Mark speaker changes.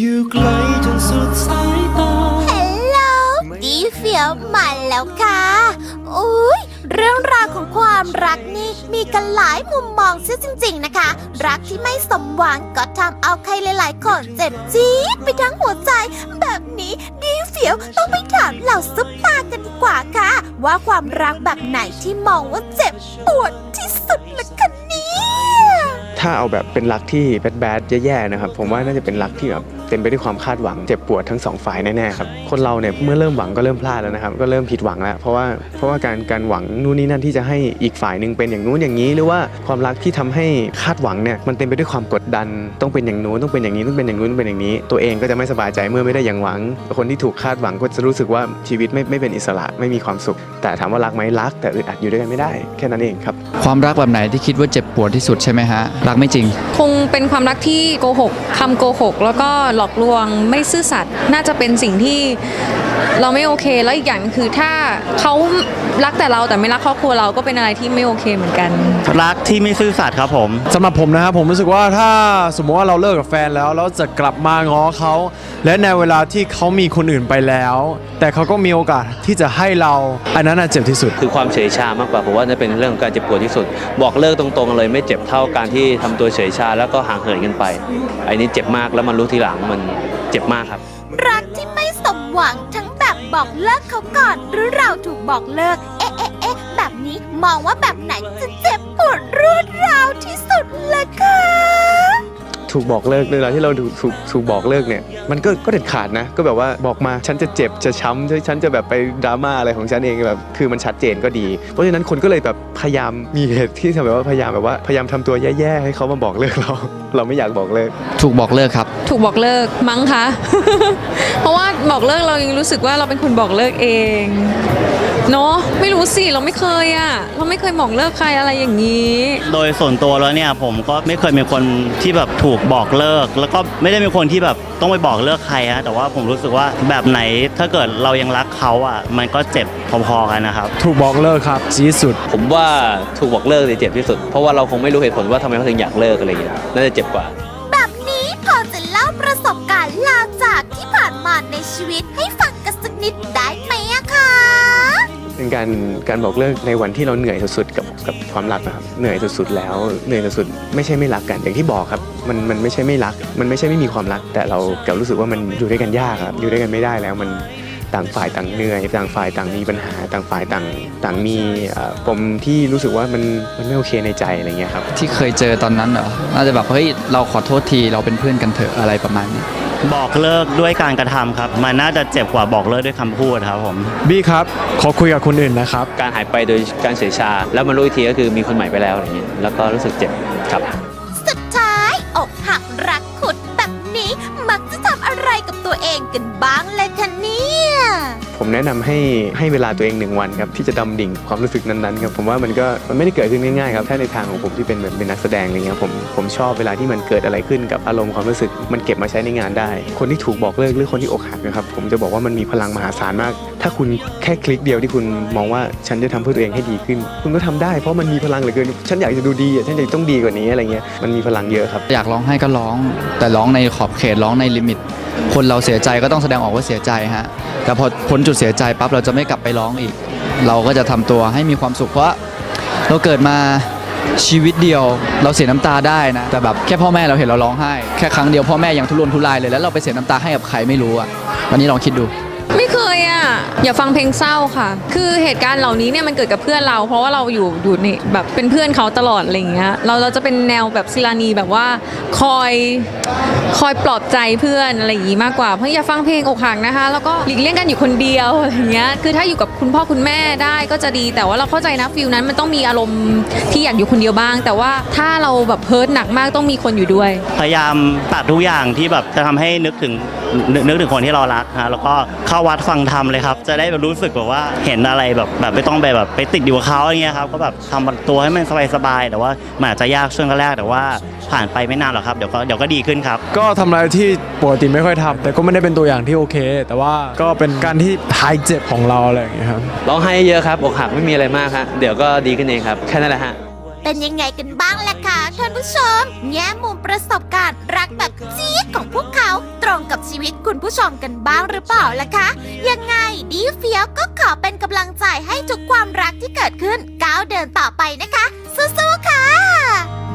Speaker 1: อยู่ไกลจนสุดสายตา
Speaker 2: ฮัลโหลดีเฟียวมาแล้วค่ะอุ้ยเรื่องราวของความรักนี่มีกันหลายมุมมองเสียจริง ๆนะคะ รักที่ไม่สมหวังก็ทำเอาใครหลายๆคนเจ็บจี๊ดไปทั้งหัวใจ แบบนี้ดีเฟียวต้องไปถามเหล่าซุปตากันดีกว่าค่ะ ว่าความรักแบบไหนที่มองว่าเจ็บปวดที่สุดละคะเนี่ย
Speaker 3: ถ้าเอาแบบเป็นรักที่แบดแบดๆแย่ๆนะครับ ผมว่าน่าจะเป็นรักที่แบบเต็มไปด้วยความคาดหวังเจ็บปวดทั้งสองฝ่ายแน่ๆครับคนเราเนี่ยเมื่อเริ่มหวังก็เริ่มพลาดแล้วนะครับ ก็เริ่มผิดหวังแล้ว เพราะว่าเพราะว่าการการหวังนู่นนี่นั่นที่จะให้อีกฝ่ายหนึ่งเป็นอย่างนู้นอย่างนี้ หรือว่าความรักที่ทำให้คาดหวังเนี่ยมันเต็มไปด้วยความกดดัน ต้องเป็นอย่างนู้นต้องเป็นอย่างนี้ต้องเป็นอย่างนู้นต้องเป็นอย่างนี้ ตัวเองก็จะไม่สบายใจเมื่อไม่ได้อย่างหวัง คนที่ถูกคาดหวังก็จะรู้สึกว่าชีวิตไม่ไม่เป็นอิสระไม่มีความสุข แต่ถามว่ารักไหมรัก แต่อึดอัดอยู่ด้วยกันไม่ได้ แค่นั้นเองครับ
Speaker 4: ความรักแบบไหนที่คิดว่าเจ็บปวดที่สุดใช่ไหมฮะรักไม่จริง
Speaker 5: คงเป็นความรักที่โกหกคำโกหก แล้วก็หลอกลวงไม่ซื่อสัตย์น่าจะเป็นสิ่งที่เราไม่โอเค แล้วอีกอย่างคือถ้าเขารักแต่เราแต่ไม่รักครอบครัวเราก็เป็นอะไรที่ไม่โอเคเหมือนกัน
Speaker 6: รักที่ไม่ซื่อสัตย์ครับผม
Speaker 7: สำหรับผมนะครับผมรู้สึกว่าถ้าสมมติว่าเราเลิกกับแฟนแล้วแล้วจะกลับมาง้อเขาและในเวลาที่เขามีคนอื่นไปแล้ว แต่เขาก็มีโอกาสที่จะให้เรา อันนั้นน่ะเจ็บที่สุด
Speaker 8: คือความเฉยชามากกว่าผมว่านั่นเป็นเรื่องของการเจ็บปวดที่สุด บอกเลิกตรงๆเลยไม่เจ็บเท่าการที่ทำตัวเฉยชาแล้วก็ห่างเหินกันไปไอ้นี้เจ็บมากแล้วมันรู้ทีหลังมันเจ็บมากครับ
Speaker 2: รักที่ไม่สมหวังทั้งแบบบอกเลิกเขาก่อนหรือเราถูกบอกเลิก เอ๊ะเอ๊ะเอ๊ะแบบนี้มองว่าแบบไหนจะเจ็บปวดรวดราวที่สุดล่ะคะ
Speaker 3: ถูกบอกเลิกเวลาที่เราถูกถูกถูกบอกเลิกเนี่ยมันก็ก็เด็ดขาดนะ ก็แบบว่าบอกมาฉันจะเจ็บจะช้ำฉันจะแบบไปดราม่าอะไรของฉันเองแบบคือมันชัดเจนก็ดี เพราะฉะนั้นคนก็เลยแบบพยายามมีเหตุที่ทำแบบว่าพยายามแบบว่าพยายามทำตัวแย่ๆให้เขามาบอกเลิกเรา เราไม่อยากบอกเลิก
Speaker 4: ถูกบอกเลิกครับ
Speaker 5: ถูกบอกเลิกมั้งคะ เพราะว่าบอกเลิกเรายังรู้สึกว่าเราเป็นคนบอกเลิกเอง เนาะไม่รู้สิเราไม่เคยอะเราไม่เคยบอกเลิกใครอะไรอย่างนี้
Speaker 6: โดยส่วนตัวแล้วเนี่ยผมก็ไม่เคยเป็นคนที่แบบถูกบอกเลิก แล้วก็ไม่ได้เป็นคนที่แบบต้องไปบอกเลิกใครฮะแต่ว่าผมรู้สึกว่าแบบไหนถ้าเกิดเรายังรักเขาอะ มันก็เจ็บพอๆกันนะครับ
Speaker 7: ถูกบอกเลิกครับจี๊ดสุด
Speaker 8: ผมว่าถูกบอกเลิกเลยเจ็บที่สุด เพราะว่าเราคงไม่รู้เหตุผลว่าทำไมเขาถึงอยากเลิกอะไรอย่างเงี้ยน่าจะเจ็บกว่า
Speaker 2: แบบนี้พอจะเล่าประสบการณ์ลาจากที่ผ่านมาในชีวิตให้ฟังกันสักนิดได้ไหมอะคะ
Speaker 3: เป็นการการบอกเลิกในวันที่เราเหนื่อยสุดๆกับกับความรักนะครับเหนื่อยสุดๆแล้วเหนื่อยสุดๆไม่ใช่ไม่รักกันอย่างที่บอกครับมันมันไม่ใช่ไม่รัก มันไม่ใช่ไม่มีความรัก แต่เรากลับรู้สึกว่ามันอยู่ด้วยกันยากครับอยู่ด้วยกันไม่ได้แล้วมัน ต่างฝ่ายต่างเหนื่อย ต่างฝ่ายต่างมีปัญหา ต่างฝ่ายต่างต่างมีเอ่อปมที่รู้สึกว่ามันมันไม่โอเคในใจอะไรเงี้ยครับ
Speaker 4: ที่เคยเจอตอนนั้นเหรอน่าจะแบบเฮ้ยเราขอโทษทีเราเป็นเพื่อนกันเถอะอะไรประมาณนี้
Speaker 6: บอกเลิกด้วยการกระทำครับ มันน่าจะเจ็บกว่าบอกเลิกด้วยคำพูดครับผม
Speaker 7: บี้ครับ ขอคุยกับคนอื่นนะครับ
Speaker 8: การหายไปโดยการเฉยชา แล้วมันรู้อีกทีก็คือมีคนใหม่ไปแล้วอะไรอย่างเงี้ยแล้วก็รู้สึกเจ็บครับ
Speaker 2: สุดท้ายอกหักรักขุดแบบนี้ มักจะทำอะไรกับตัวเองกันบ้างเลยคะเนี่ย
Speaker 3: ผมแนะนำให้ให้เวลาตัวเองหนึ่งวันครับที่จะดำดิ่งความรู้สึกนั้นๆครับผมว่ามันก็มันไม่ได้เกิดขึ้นง่ายๆครับถ้าในทางของผมที่เป็นแบบเป็นนักแสดงอะไรเงี้ยผมผมชอบเวลาที่มันเกิดอะไรขึ้นกับอารมณ์ความรู้สึก มันเก็บมาใช้ในงานได้ คนที่ถูกบอกเลิกหรือคนที่อกหักนะครับผมจะบอกว่ามันมีพลังมหาศาลมาก ถ้าคุณแค่คลิกเดียวที่คุณมองว่าฉันจะทำเพื่อตัวเองให้ดีขึ้น คุณก็ทำได้เพราะมันมีพลังเหลือเกินฉันอยากจะดูดีอะฉันอยากต้องดีกว่านี้อะไรเงี้ยมันมีพลังเยอะครับ
Speaker 4: อยากร้องไห้ก็ร้อง แต่ร้องในขอบเขตร้องในลิมิต คนเราเสียใจก็ต้องแสดงออกว่าเสียใจฮะแต่พอพ้นจุดเสียใจปั๊บเราจะไม่กลับไปร้องอีก เราก็จะทำตัวให้มีความสุขเพราะเราเกิดมาชีวิตเดียว เราเสียน้ำตาได้นะแต่แบบแค่พ่อแม่เราเห็นเราร้องไห้แค่ครั้งเดียวพ่อแม่ยังทุรนทุรายเลยแล้วเราไปเสียน้ำตาให้กับใครไม่รู้อะวันนี้ลองคิดดู
Speaker 5: ไม่เคย อย่าฟังเพลงเศร้าค่ะ คือเหตุการณ์เหล่านี้เนี่ยมันเกิดกับเพื่อนเรา เพราะว่าเราอยู่อยู่ในแบบเป็นเพื่อนเขาตลอดอะไรอย่างเงี้ยเราเราจะเป็นแนวแบบศิลานีแบบว่าคอยคอยปลอบใจเพื่อนอะไรอย่างงี้มากกว่า เพราะอย่าฟังเพลงอกหักนะคะ แล้วก็หลีกเลี่ยงกันอยู่คนเดียวอะไรอย่างเงี้ยคือถ้าอยู่กับคุณพ่อคุณแม่ได้ก็จะดีแต่ว่าเราเข้าใจนะฟิลนั้นมันต้องมีอารมณ์ที่อยากอยู่คนเดียวบ้าง แต่ว่าถ้าเราแบบเฮิร์ตหนักมากต้องมีคนอยู่ด้วย
Speaker 6: พยายามตัดทุกอย่างที่แบบจะทำให้นึกถึงนึกนึกถึงคนที่เรารักฮะแล้วก็เข้าวัดฟังธรรมเลยครับจะได้แบบรู้สึกแบบว่าเห็นอะไรแบบแบบไม่ต้องไปแบบไปติดอยู่กับเขาอย่างเงี้ยครับ ก็แบบทำตัวให้มันสบายๆ แต่ว่ามันอาจจะยากช่วงแรกๆแต่ว่าผ่านไปไม่นานหรอกครับ เดี๋ยวก็เดี๋ยวก็ดีขึ้นครับ
Speaker 7: ก็ทำอะไรที่ปกติไม่ค่อยทำแต่ก็ไม่ได้เป็นตัวอย่างที่โอเค แต่ว่าก็เป็นการที่หายเจ็บของเราอะไรอย่างเงี้ยครับ
Speaker 8: ร้องไห้เยอะครับอกหักไม่มีอะไรมากฮะเดี๋ยวก็ดีขึ้นเองครับแค่นั้นแหละฮะ
Speaker 2: เป็นยังไงกันบ้างล่ะคะท่านผู้ชม แง่มุมประสบการณ์รักแบบจี๊ดของพวกเขาตรงกับชีวิตคุณผู้ชมกันบ้างหรือเปล่าล่ะคะ ยังไงดีเฟียวก็ขอเป็นกำลังใจให้ทุกความรักที่เกิดขึ้นก้าวเดินต่อไปนะคะสู้ๆค่ะ